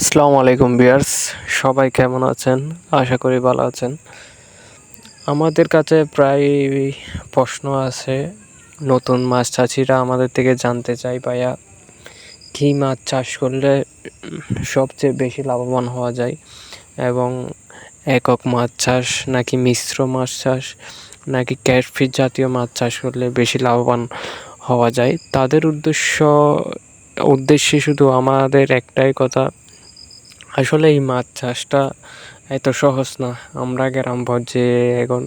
আসসালামু আলাইকুম বিয়ার্স সবাই কেমন আছেন? আশা করি ভালো আছেন। আমাদের কাছে প্রায় প্রশ্ন আছে, নতুন মাছ চাষিরা আমাদের থেকে জানতে চাই ভাইয়া, কী মাছ চাষ করলে সবচেয়ে বেশি লাভবান হওয়া যায়? এবং একক মাছ চাষ নাকি মিশ্র মাছ চাষ, নাকি ক্যাটফিশ জাতীয় মাছ চাষ করলে বেশি লাভবান হওয়া যায়? তাদের উদ্দেশ্য, উদ্দেশ্যে শুধু আমাদের একটাই কথা আসলে এই মাছ চাষটা এত সহজ না। আমরা গ্রাম পর্যায়ে এখন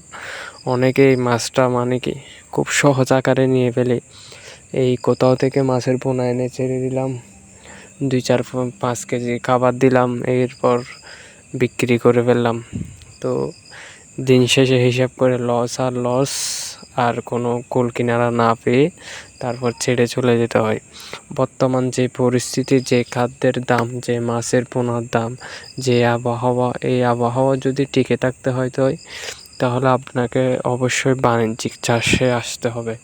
অনেকেই মাছটা মানে কি খুব সহজ আকারে নিয়ে ফেলে। এই কোথাও থেকে মাছের পোনা এনে ছেড়ে দিলাম, দুই চার পাঁচ কেজি খাবার দিলাম, এরপর বিক্রি করে ফেললাম। তো দিন শেষে হিসাব করে লস আর লস আর কোনো কুল কিনারা না পেয়ে তারপর ছেড়ে চলে যেতে হয়। বর্তমান যে পরিস্থিতি, যে খাদ্যের দাম, যে মাছের পোনার দাম, যে আবহাওয়া, এই আবহাওয়া যদি টিকে থাকতে হয় তো, তাহলে আপনাকে অবশ্যই বাণিজ্যিক চাষে আসতে হবে।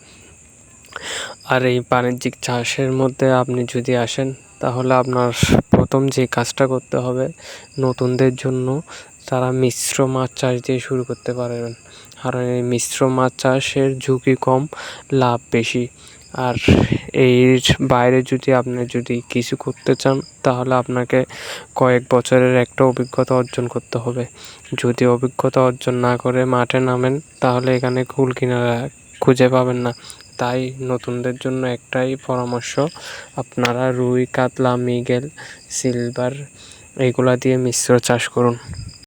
আর এই বাণিজ্যিক চাষের মধ্যে আপনি যদি আসেন, তাহলে আপনার প্রথম যে কাজটা করতে হবে নতুনদের জন্য তারা মিশ্র মাছ চাষ দিয়ে শুরু করতে পারবেন কারণ এই মিশ্র মাছ চাষের ঝুঁকি কম, লাভ বেশি। আর এর বাইরে যদি আপনি যদি কিছু করতে চান, তাহলে আপনাকে কয়েক বছরের একটা অভিজ্ঞতা অর্জন করতে হবে। যদি অভিজ্ঞতা অর্জন না করে মাঠে নামেন, তাহলে এখানে কুল কিনারা খুঁজে পাবেন না। তাই নতুনদের জন্য একটাই পরামর্শ, আপনারা রুই, কাতলা, মিগেল, সিলভার, এগুলা দিয়ে মিশ্র চাষ করুন।